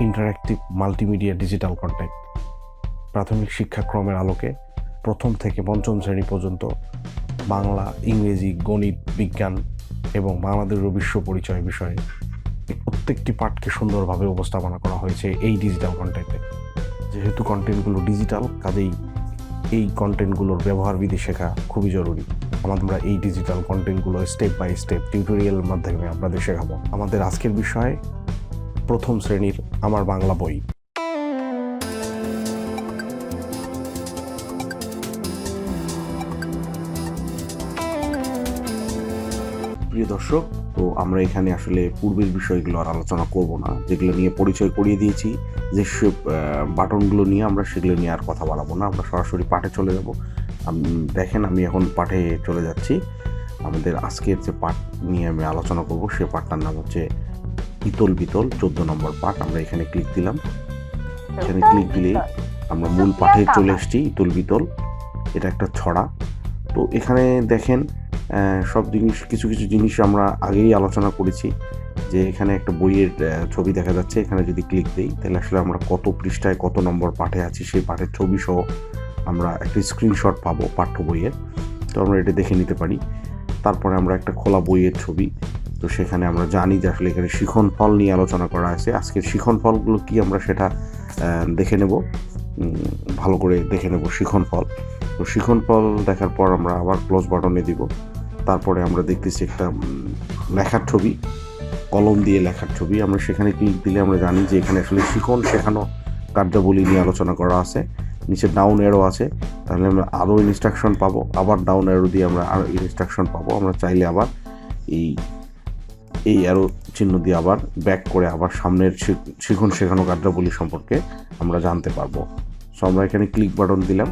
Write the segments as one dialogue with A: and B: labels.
A: Interactive multimedia digital content প্রাথমিক শিক্ষাক্রমের আলোকে প্রথম থেকে পঞ্চম শ্রেণি পর্যন্ত বাংলা, ইংরেজি, গণিত, বিজ্ঞান এবং বাংলাদেশ ও বিশ্ব পরিচয় বিষয়ে প্রত্যেকটি পাঠকে সুন্দরভাবে উপস্থাপনা করা হয়েছে এই ডিজিটাল কন্টেন্টে যেহেতু কন্টেন্টগুলো ডিজিটাল কাজেই এই কন্টেন্টগুলোর ব্যবহারবিধি শেখা খুবই জরুরি। আমরা এই ডিজিটাল কন্টেন্টগুলো স্টেপ বাই স্টেপ টিউটোরিয়ালের মাধ্যমে আপনাদের শেখাবো। আমাদের আজকের বিষয় প্রথম শ্রেণির আমার বাংলা বই। প্রিয় দর্শক, তো আমরা এখানে আসলে পূর্বের বিষয়গুলো আর আলোচনা করব না। যেগুলো নিয়ে পরিচয় করিয়ে দিয়েছি যেসব বাটনগুলো নিয়ে আমরা সেগুলো নিয়ে আর কথা বলাবো না। আমরা সরাসরি পাঠে চলে যাব। দেখেন আমি এখন পাঠে চলে যাচ্ছি। আমাদের আজকের যে পাঠ নিয়ে আমি আলোচনা করব, সে পাঠটার নাম হচ্ছে ইতল বিতল চোদ্দ নম্বর পাঠ আমরা এখানে ক্লিক দিলাম। এখানে ক্লিক দিলে আমরা মূল পাঠে চলে এসেছি ইতল বিতল। এটা একটা ছড়া। তো এখানে দেখেন সব জিনিস কিছু কিছু জিনিস আমরা আগেই আলোচনা করেছি যে এখানে একটা বইয়ের ছবি দেখা যাচ্ছে। এখানে যদি ক্লিক দিই তাহলে আসলে আমরা কত পৃষ্ঠায় কত নম্বর পাঠে আছি সেই পাঠের ছবি সহ আমরা একটা স্ক্রিনশট পাবো পাঠ্য বইয়ের। তো আমরা এটা দেখে নিতে পারি। তারপরে আমরা একটা খোলা বইয়ের ছবি। তো সেখানে আমরা জানি যে আসলে এখানে শিখন ফল নিয়ে আলোচনা করা আছে। আজকের শিখন ফলগুলো কি আমরা সেটা দেখে নেব। ভালো করে দেখে নেব শিখন ফল। তো শিখন ফল দেখার পর আমরা আবার ক্লোজ বাটনে দিব। তারপরে আমরা দেখতেছি একটা লেখার ছবি, কলম দিয়ে লেখার ছবি। আমরা সেখানে ক্লিক দিলে আমরা জানি যে এখানে আসলে শিখন শেখানো কার্যাবলী নিয়ে আলোচনা করা আছে। নিচে ডাউন এরো আছে। তাহলে আমরা আরও ইনস্ট্রাকশন পাবো। আবার ডাউন এরো দিয়ে আমরা আরও ইনস্ট্রাকশন পাবো। আমরা চাইলে আবার এই এই অ্যারো চিহ্ন দিয়ে আবার ব্যাক করে আবার সামনের শিখন শেখানো কার্যাবলী সম্পর্কে আমরা জানতে পারব। সো আমরা এখানে ক্লিক বাটন দিলাম।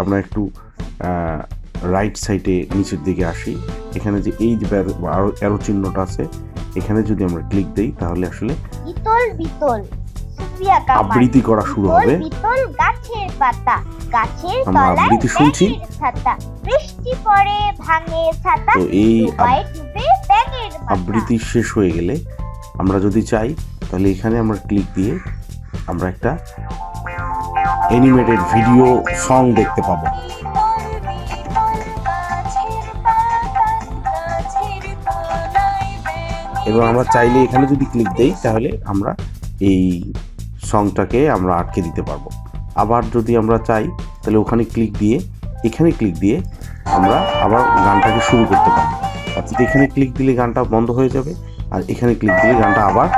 A: আমরা একটু রাইট সাইডে নিচের দিকে আসি। এখানে যে এই যে অ্যারো চিহ্নটা আছে এখানে যদি আমরা ক্লিক দেই তাহলে আসলে আবৃত্তি করা শুরু হবে।
B: বিতল গাছের পাতা। গাছের
A: আমরা আবৃত্তি শুনছি।
B: ছাতা। বৃষ্টি পড়ে ভাঙে ছাতা।
A: তো এই আবৃত্তি শেষ হয়ে গেলে আমরা যদি চাই, তাহলে এখানে আমরা ক্লিক দিয়ে আমরা একটা অ্যানিমেটেড ভিডিও সং দেখতে পাবো। এবং আমরা চাইলে এখানে যদি ক্লিক দেই, তাহলে আমরা এই সংটাকে আমরা আটকে দিতে পারব। আবার যদি আমরা চাই, তাহলে ওখানে ক্লিক দিয়ে, এখানে ক্লিক দিয়ে আমরা আবার গানটাকে শুরু করতে পারব। অর্থাৎ এখানে ক্লিক দিলে গানটা বন্ধ হয়ে যাবে আর এখানে ক্লিক দিলে গানটা আবার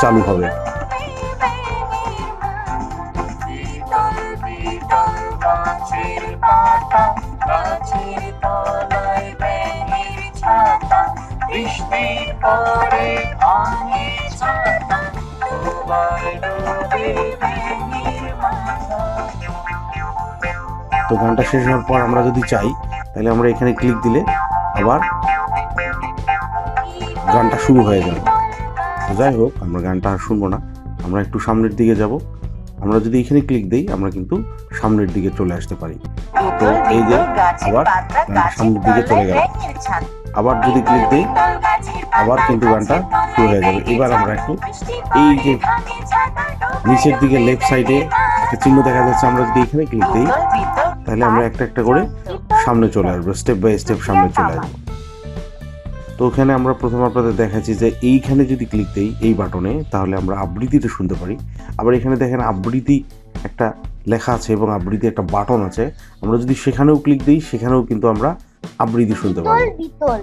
A: চালু হবে। তো গানটা শেষ হওয়ার পর আমরা যদি চাই, তাহলে আমরা এখানে ক্লিক দিলে আবার গানটা শুরু হয়ে যাবে তো যাই হোক আমরা গানটা আর শুনব না। আমরা একটু সামনের দিকে যাব। আমরা যদি এখানে ক্লিক দিই আমরা কিন্তু সামনের দিকে চলে আসতে পারি। তো এই যে আবার সামনের দিকে চলে গেল। আবার যদি ক্লিক দিই আবার কিন্তু গানটা শুরু হয়ে যাবে। এবার আমরা একটু এই যে নিচের দিকে লেফট সাইডে একটা চিহ্ন দেখা যাচ্ছে। আমরা যদি এখানে ক্লিক দিই তাহলে আমরা একটা একটা করে সামনে চলে আসব। স্টেপ বাই স্টেপ সামনে চলে আসব। তো ওখানে আমরা প্রথমে আপনাদের দেখাচ্ছি যে এইখানে যদি ক্লিক দিই এই বাটনে তাহলে আমরা আবৃত্তিটা শুনতে পারি। আবার এখানে দেখেন আবৃত্তি একটা লেখা আছে এবং আবৃত্তি একটা বাটন আছে। আমরা যদি সেখানেও ক্লিক দিই সেখানেও কিন্তু আমরা আবৃত্তি শুনতে পারব
B: বিতল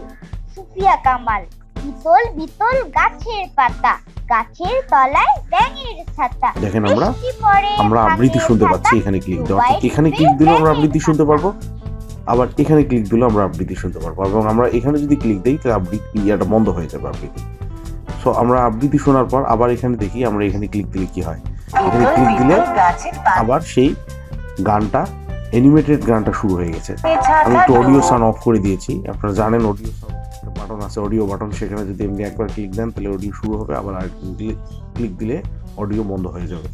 B: সুফিয়া কামাল ইতল বিতল গাছের পাতা গাছের তলায় ব্যাঙের ছাতা।
A: দেখেন আমরা আমরা আবৃত্তি শুনতে পাচ্ছি এখানে ক্লিক অর্থাৎ এখানে ক্লিক দিলেও আমরা আবৃত্তি শুনতে পারব। আবার এখানে ক্লিক দিলেও আমরা আবৃত্তি শুনতে পারব এবং আমরা এখানে যদি ক্লিক দিই তাহলে আবৃত্তি ইয়াটা বন্ধ হয়ে যাবে আবৃত্তি সো আমরা আবৃত্তি শোনার পর আবার এখানে দেখি আমরা এখানে ক্লিক দিলে কি হয়। এখানে ক্লিক দিলে আবার সেই গানটা অ্যানিমেটেড গানটা শুরু হয়ে গেছে। আমি একটু অডিও সাউন্ড অফ করে দিয়েছি। আপনারা জানেন অডিও সাউন্ড বাটন আছে অডিও বাটন সেখানে যদি এমনি একবার ক্লিক দেন তাহলে অডিও শুরু হবে আবার আর ক্লিক দিলে অডিও বন্ধ হয়ে যাবে।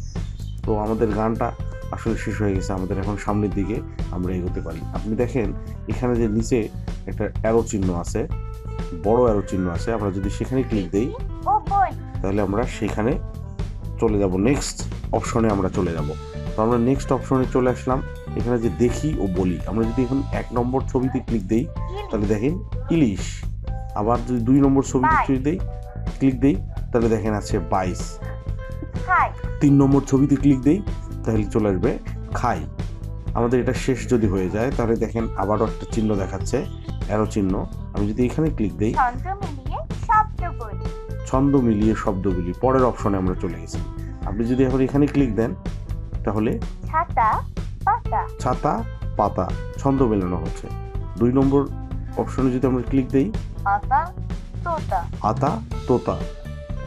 A: তো আমাদের গানটা আসলে শেষ হয়ে গেছে আমাদের এখন সামনের দিকে আমরা এগোতে পারি। আপনি দেখেন এখানে যে নিচে একটা অ্যারো চিহ্ন আছে বড় অ্যারো চিহ্ন আছে আমরা যদি সেখানে ক্লিক দেই তাহলে আমরা সেখানে চলে যাব। নেক্সট অপশনে আমরা চলে যাব। তো আমরা নেক্সট অপশনে চলে আসলাম। এখানে যে দেখি ও বলি আমরা যদি এখন এক নম্বর ছবিতে ক্লিক দেই তাহলে দেখেন ইলিশ। আবার যদি দুই নম্বর ছবিতে। ক্লিক দেই ক্লিক দেই তাহলে দেখেন আছে বাইশ। তিন নম্বর ছবিতে ক্লিক দেই তাহলে চলে আসবে খাই। আমাদের এটা শেষ যদি হয়ে যায় তাহলে দেখেন আবারও একটা চিহ্ন দেখাচ্ছে অ্যারো চিহ্ন। আমি যদি এখানে ক্লিক দেই
B: ছন্দ মিলিয়ে
A: শব্দগুলি পরের অপশনে আমরা চলে গেছি। আপনি যদি এখন এখানে ক্লিক দেন তাহলে
B: ছাতা পাতা।
A: ছাতা পাতা ছন্দ মেলানো হচ্ছে। দুই নম্বর অপশনে যদি আমরা ক্লিক দেই
B: আতা তোতা।
A: আতা তোতা।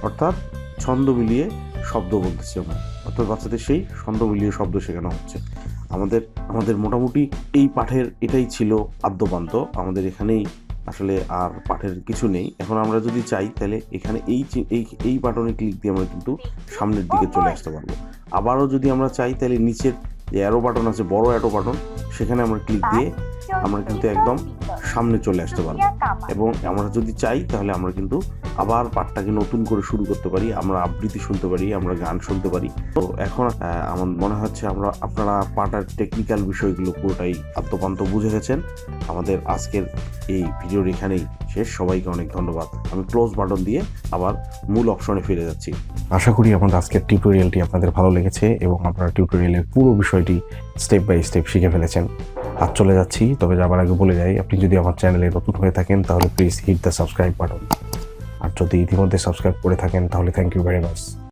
A: অর্থাৎ ছন্দ মিলিয়ে শব্দ বলতেছি আমরা। অর্থাৎ বাচ্চাদের সেই ছন্দ মিলিয়ে শব্দ শেখানো হচ্ছে। আমাদের আমাদের মোটামুটি এই পাঠের এটাই ছিল আদ্যপান্ত। আমাদের এখানেই আসলে আর পাঠের কিছু নেই। এখন আমরা যদি চাই, তাহলে এখানে এই এই এই বাটনে ক্লিক দিয়ে আমরা কিন্তু সামনের দিকে চলে আসতে পারব। আবারও যদি আমরা চাই, তাহলে নিচের যে অ্যারো বাটন আছে, বড় অ্যারো বাটন সেখানে আমরা ক্লিক দিয়ে আমরা কিন্তু একদম সামনে চলে আসতে পারব। এবং আমরা যদি চাই, তাহলে আমরা কিন্তু আবার পাঠটাকে নতুন করে শুরু করতে পারি, আমরা আবৃত্তি শুনতে পারি, আমরা গান শুনতে পারি। তো এখন আমার মনে হচ্ছে আমরা, আপনারা পাঠার টেকনিক্যাল বিষয়গুলো পুরোটাই আত্মপান্ত বুঝে গেছেন। আমাদের আজকের এই ভিডিওর এখানেই শেষ। সবাইকে অনেক ধন্যবাদ। আমি ক্লোজ বাটন দিয়ে আবার মূল অপশনে ফিরে যাচ্ছি।
C: আশা করি আমাদের আজকের টিউটোরিয়ালটি আপনাদের ভালো লেগেছে এবং আপনারা টিউটোরিয়ালের পুরো বিষয়টি স্টেপ বাই স্টেপ শিখে ফেলেছেন। আজ চলে যাচ্ছি, তবে যাবার আগে বলে যাই, আপনি যদি আমার চ্যানেলে নতুন হয়ে থাকেন, তাহলে please hit the subscribe button আর যদি ইতিমধ্যে সাবস্ক্রাইব করে থাকেন, তাহলে থ্যাংক ইউ ভেরি মাচ